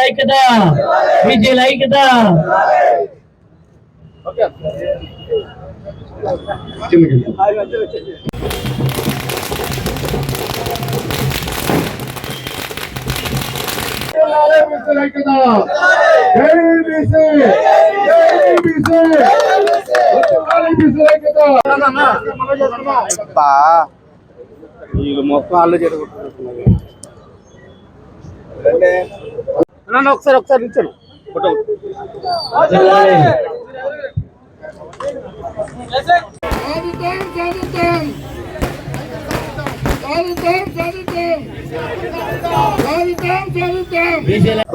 ఐక్యత బీసీల ఐక్యత బా వీళ్ళు మొత్తం వాళ్ళు జరుగుతున్నారు ఒకసారి ఒకసారి ఇచ్చాను.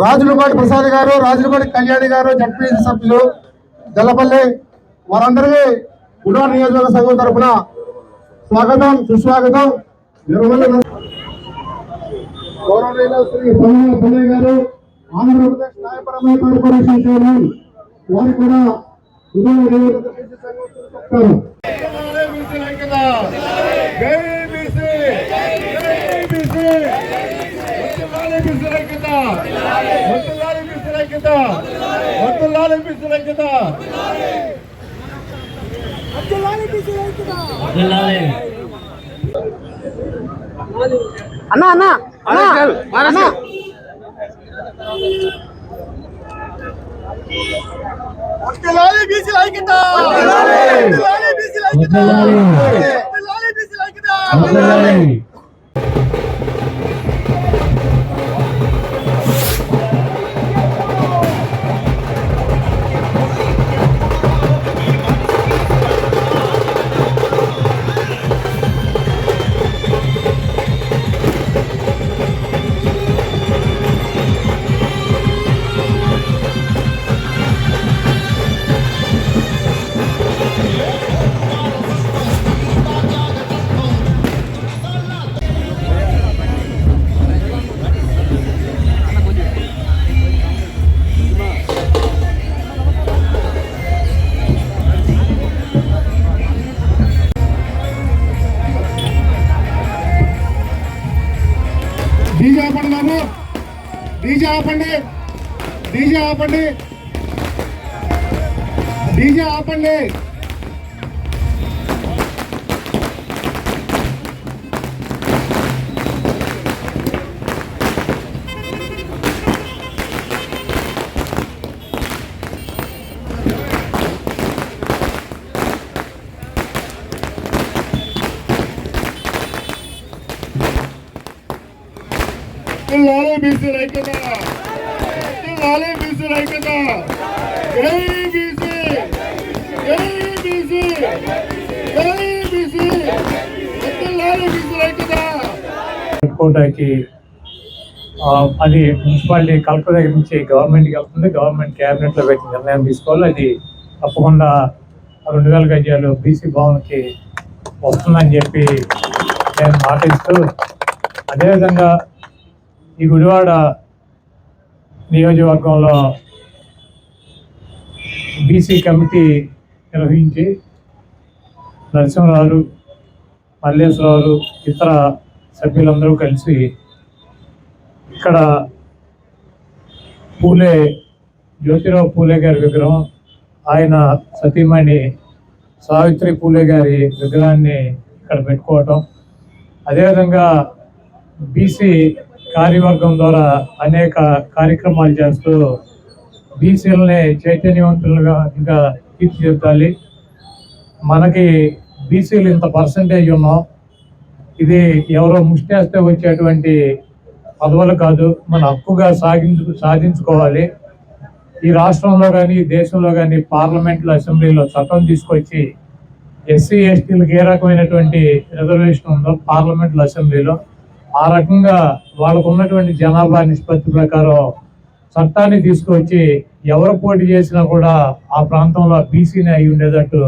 రాజులపాటి ప్రసాద్ గారు రాజులపాటి కళ్యాణి గారు జడ్పీసీ సభ్యులు జల్లపల్లి వారందరికీ గుడివాడ నియోజకవర్గ సంఘం తరఫున స్వాగతం సుస్వాగతం. గౌరవనీయులు శ్రీ సోమయ్య గారు ఆంధ్రప్రదేశ్ న్యాయపరమైన కార్పొరేషన్ చైర్మన్ వారు కూడా గుడివాడ నియోజకవర్గ బీసీ సంఘం చెప్తారు జిల్లాలే అన్నా అన్నా అన్నా అన్నా వదలాలి వదలాలి డీజే ఆపండి. డీజే ఆపండి. డీజే ఆపండి. బీసీ ఐక్యత లాలే బీసీ ఐక్యత జై బీసీ జై బీసీ జై బీసీ బీసీ ఐక్యత పెట్టుకోవడానికి అది మున్సిపాలిటీ కలెక్టర్ దగ్గర నుంచి గవర్నమెంట్కి వెళ్తుంది. గవర్నమెంట్ క్యాబినెట్లో పెట్టి నిర్ణయం తీసుకోవాలి. అది తప్పకుండా రెండు వేల గజాలు బీసీ భవన్కి వస్తుందని చెప్పి నేను మాటిస్తూ అదేవిధంగా ఈ గుడివాడ నియోజకవర్గంలో బీసీ కమిటీ నిర్వహించి నరసింహరావు మల్లేశ్వరరావు ఇతర సభ్యులందరూ కలిసి ఇక్కడ పూలే జ్యోతిరావు పూలే గారి విగ్రహం ఆయన సతీమణి సావిత్రి పూలే గారి విగ్రహాన్ని ఇక్కడ పెట్టుకోవటం. అదేవిధంగా బీసీ కార్యవర్గం ద్వారా అనేక కార్యక్రమాలు చేస్తూ బీసీలని చైతన్యవంతులుగా ఇంకా తీర్చిదిద్దాలి. మనకి బీసీలు ఇంత పర్సంటేజ్ ఉన్నాం. ఇది ఎవరో ముష్టేస్తే వచ్చేటువంటి పదవులు కాదు. మన హక్కుగా సాగించు సాధించుకోవాలి. ఈ రాష్ట్రంలో కానీ దేశంలో కానీ పార్లమెంట్లో అసెంబ్లీలో చట్టం తీసుకొచ్చి ఎస్సీ ఎస్టీలకు ఏ రకమైనటువంటి రిజర్వేషన్ ఉందో పార్లమెంట్లో అసెంబ్లీలో ఆ రకంగా వాళ్ళకు ఉన్నటువంటి జనాభా నిష్పత్తి ప్రకారం చట్టాన్ని తీసుకొచ్చి ఎవరు పోటీ చేసినా కూడా ఆ ప్రాంతంలో బీసీని అయి ఉండేటట్టు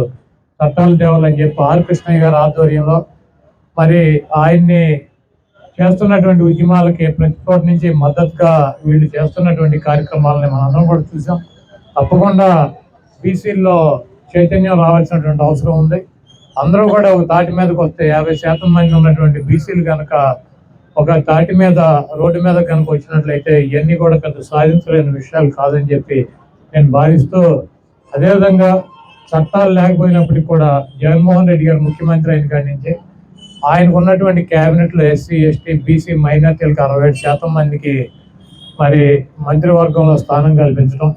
చట్టాలు తేవాలని చెప్పి ఆర్ కృష్ణయ్య గారి ఆధ్వర్యంలో మరి ఆయన్ని చేస్తున్నటువంటి ఉద్యమాలకి ప్రతి చోట నుంచి మద్దతుగా వీళ్ళు చేస్తున్నటువంటి కార్యక్రమాలని మనందరం కూడా చూసాం. తప్పకుండా బీసీల్లో చైతన్యం రావాల్సినటువంటి అవసరం ఉంది. అందరూ కూడా ఒక తాటి మీదకి వస్తే యాభై శాతం మంది ఉన్నటువంటి బీసీలు కనుక ఒక తాటి మీద రోడ్డు మీద కనుక వచ్చినట్లయితే ఇవన్నీ కూడా పెద్ద సాధించలేని విషయాలు కాదని చెప్పి నేను భావిస్తూ అదేవిధంగా చట్టాలు లేకపోయినప్పటికీ కూడా జగన్మోహన్ రెడ్డి గారు ముఖ్యమంత్రి అయిన కాడి నుంచి ఆయనకు ఉన్నటువంటి క్యాబినెట్లో ఎస్సీ ఎస్టీ బీసీ మైనార్టీలకు అరవై శాతం మందికి మరి మంత్రివర్గంలో స్థానం కల్పించడం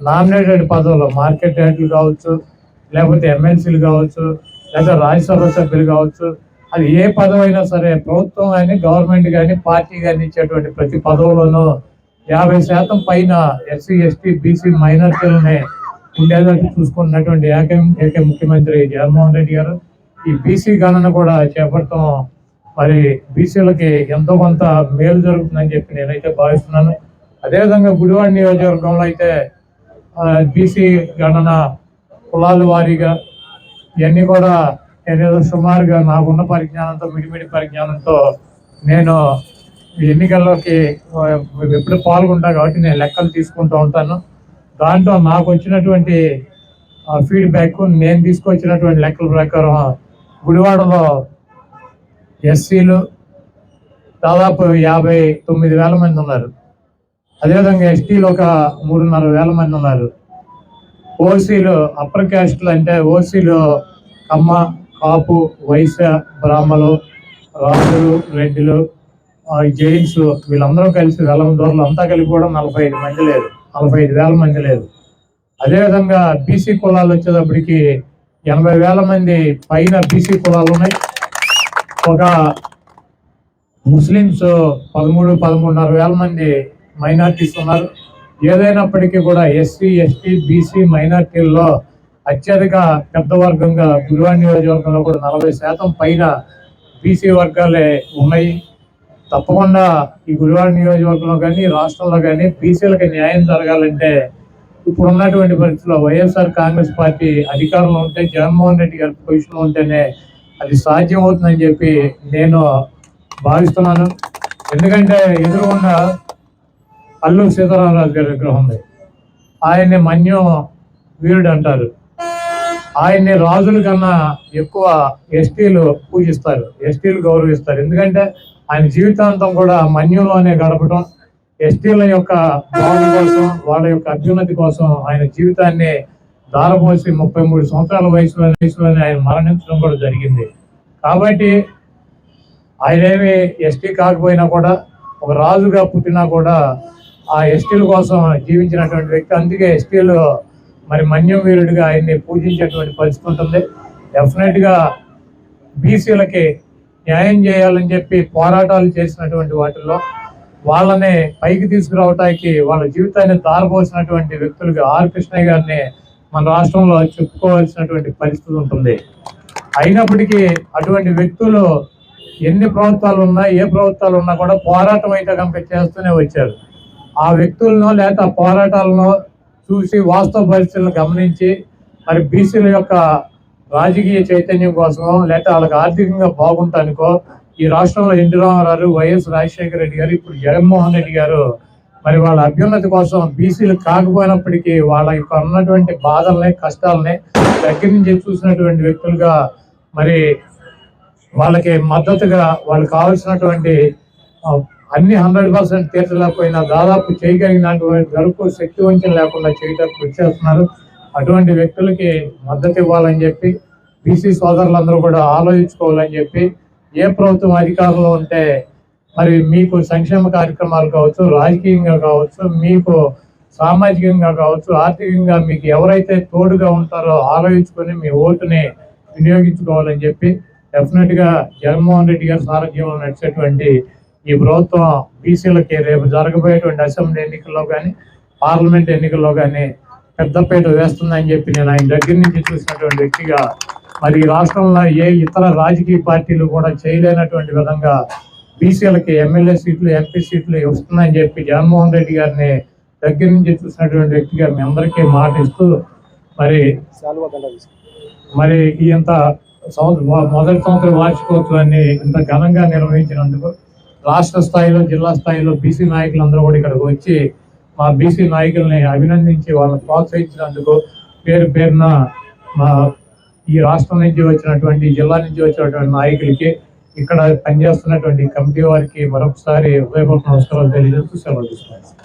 నామినేటెడ్ పదవులు మార్కెట్ రేట్లు కావచ్చు లేకపోతే ఎమ్మెల్సీలు కావచ్చు లేదా రాజ్యసభ సభ్యులు కావచ్చు అది ఏ పదవైనా సరే ప్రభుత్వం కానీ గవర్నమెంట్ కానీ పార్టీ కానీ ఇచ్చేటువంటి ప్రతి పదవులోనూ యాభై శాతం పైన ఎస్సీ ఎస్టీ బీసీ మైనార్టీలనే ఉండేదానికి చూసుకున్నటువంటి ఏక ఏక ముఖ్యమంత్రి జగన్మోహన్ రెడ్డి గారు. ఈ బీసీ గణన కూడా చేపడటం మరి బీసీలకి ఎంతో కొంత మేలు జరుగుతుందని చెప్పి నేనైతే భావిస్తున్నాను. అదేవిధంగా గుడివాడ నియోజకవర్గంలో అయితే బీసీ గణన కులాల వారీగా ఇవన్నీ కూడా నేనేదో సుమారుగా నాకున్న పరిజ్ఞానంతో మిడిమిడి పరిజ్ఞానంతో నేను ఎన్నికల్లోకి ఎప్పుడు పాల్గొంటా కాబట్టి నేను లెక్కలు తీసుకుంటూ ఉంటాను. దాంట్లో నాకు వచ్చినటువంటి ఫీడ్బ్యాక్ నేను తీసుకొచ్చినటువంటి లెక్కల ప్రకారం గుడివాడలో ఎస్సీలు దాదాపు యాభై తొమ్మిది వేల మంది ఉన్నారు. అదేవిధంగా ఎస్టీలు ఒక మూడున్నర వేల మంది ఉన్నారు. ఓసీలు అప్పర్ క్యాస్ట్లు అంటే ఓసీలు కమ్మ కాపు వైశ్య బ్రాహ్మలు రాజులు రెడ్డిలు జైన్స్ వీళ్ళందరూ కలిసి వెలం దూరలు అంతా కలిపి కూడా నలభై ఐదు మంది లేదు నలభై ఐదు వేల మంది లేదు అదేవిధంగా బీసీ కులాలు వచ్చేటప్పటికి ఎనభై వేల మంది పైన బీసీ కులాలు ఉన్నాయి. ఒక ముస్లిమ్స్ పదమూడు పదమూడున్నర వేల మంది మైనార్టీస్ ఉన్నారు. ఏదైనప్పటికీ కూడా ఎస్సీ ఎస్టీ బీసీ మైనార్టీల్లో అత్యధిక పెద్ద వర్గంగా గురువాడ నియోజకవర్గంలో కూడా నలభై శాతం పైన బీసీ వర్గాలే ఉన్నాయి. తప్పకుండా ఈ గురువాడ నియోజకవర్గంలో కానీ రాష్ట్రంలో కానీ బీసీలకు న్యాయం జరగాలంటే ఇప్పుడు ఉన్నటువంటి పరిస్థితుల్లో వైఎస్ఆర్ కాంగ్రెస్ పార్టీ అధికారంలో ఉంటే జగన్మోహన్ రెడ్డి గారి పొజిషన్లో ఉంటేనే అది సాధ్యం అవుతుందని చెప్పి నేను భావిస్తున్నాను. ఎందుకంటే ఎదురుగుండా అల్లు సీతారామరాజు గారి విగ్రహం ఉంది. ఆయన్ని మన్యం వీరుడు అంటారు. ఆయన్ని రాజుల కన్నా ఎక్కువ ఎస్టీలు పూజిస్తారు ఎస్టీలు గౌరవిస్తారు. ఎందుకంటే ఆయన జీవితాంతం కూడా మన్యంలోనే గడపడం ఎస్టీల యొక్క బాగు కోసం వాళ్ళ యొక్క అభ్యున్నతి కోసం ఆయన జీవితాన్ని దారపోసి ముప్పై మూడు సంవత్సరాల వయసులో వయసులోనే ఆయన మరణించడం కూడా జరిగింది. కాబట్టి ఆయనేమి ఎస్టీ కాకపోయినా కూడా ఒక రాజుగా పుట్టినా కూడా ఆ ఎస్టీల కోసం జీవించినటువంటి వ్యక్తి అందుకే ఎస్టీలు మరి మన్యం వీరుడిగా ఆయన్ని పూజించేటువంటి పరిస్థితి ఉంటుంది. డెఫినెట్గా బీసీలకి న్యాయం చేయాలని చెప్పి పోరాటాలు చేసినటువంటి వాటిల్లో వాళ్ళని పైకి తీసుకురావటానికి వాళ్ళ జీవితాన్ని దారపోసినటువంటి వ్యక్తులుగా ఆర్ కృష్ణయ్య గారిని మన రాష్ట్రంలో చెప్పుకోవాల్సినటువంటి పరిస్థితి ఉంటుంది. అయినప్పటికీ అటువంటి వ్యక్తులు ఎన్ని ప్రభుత్వాలు ఉన్నా ఏ ప్రభుత్వాలు ఉన్నా కూడా పోరాటం అయితే కనుక చేస్తూనే వచ్చారు. ఆ వ్యక్తులను లేదా ఆ పోరాటాలను చూసి వాస్తవ పరిస్థితులను గమనించి మరి బీసీల యొక్క రాజకీయ చైతన్యం కోసమో లేకపోతే వాళ్ళకి ఆర్థికంగా బాగుంటానికో ఈ రాష్ట్రంలో N T Rama Rao Y S Rajasekhara Reddy గారు ఇప్పుడు జగన్మోహన్ రెడ్డి గారు మరి వాళ్ళ అభ్యున్నతి కోసం బీసీలు కాకపోయినప్పటికీ వాళ్ళ యొక్క ఉన్నటువంటి బాధల్ని కష్టాలని దగ్గర నుంచి చూసినటువంటి వ్యక్తులుగా మరి వాళ్ళకి మద్దతుగా వాళ్ళకి కావాల్సినటువంటి అన్ని హండ్రెడ్ పర్సెంట్ తీర్చలేకపోయినా దాదాపు చేయగలిగినటువంటి వరకు శక్తి వంచన లేకుండా చేయడానికి కృషి చేస్తున్నారు. అటువంటి వ్యక్తులకి మద్దతు ఇవ్వాలని చెప్పి బీసీ సోదరులందరూ కూడా ఆలోచించుకోవాలని చెప్పి ఏ ప్రభుత్వం అధికారంలో ఉంటే మరి మీకు సంక్షేమ కార్యక్రమాలు కావచ్చు రాజకీయంగా కావచ్చు మీకు సామాజికంగా కావచ్చు ఆర్థికంగా మీకు ఎవరైతే తోడుగా ఉంటారో ఆలోచించుకొని మీ ఓటుని వినియోగించుకోవాలని చెప్పి డెఫినెట్గా జగన్మోహన్ రెడ్డి గారి సారథ్యంలో నడిచేటువంటి ఈ ప్రభుత్వం బీసీలకి రేపు జరగబోయేటువంటి అసెంబ్లీ ఎన్నికల్లో కానీ పార్లమెంట్ ఎన్నికల్లో కానీ పెద్దపేట వేస్తుందని చెప్పి నేను ఆయన దగ్గర నుంచి చూసినటువంటి వ్యక్తిగా మరి ఈ రాష్ట్రంలో ఏ ఇతర రాజకీయ పార్టీలు కూడా చేయలేనటువంటి విధంగా బీసీలకి ఎమ్మెల్యే సీట్లు ఎంపీ సీట్లు వస్తుందని చెప్పి జగన్మోహన్ రెడ్డి గారిని దగ్గర నుంచి చూసినటువంటి వ్యక్తిగా మీ అందరికీ మాట ఇస్తూ మరి మరి ఇంత సంవత్సరం మొదటి సంవత్సరం వార్షికోత్సవాన్ని ఇంత ఘనంగా నిర్వహించినందుకు రాష్ట్ర స్థాయిలో జిల్లా స్థాయిలో బీసీ నాయకులందరూ కూడా ఇక్కడికి వచ్చి మా బీసీ నాయకుల్ని అభినందించి వాళ్ళని ప్రోత్సహించినందుకు పేరు పేరున మా ఈ రాష్ట్రం నుంచి వచ్చినటువంటి జిల్లా నుంచి వచ్చినటువంటి నాయకులకి ఇక్కడ పనిచేస్తున్నటువంటి కమిటీ వారికి మరొకసారి హృదయపూర్వక నమస్కారాలు తెలియజేస్తూ సెలవు తీసుకున్నాను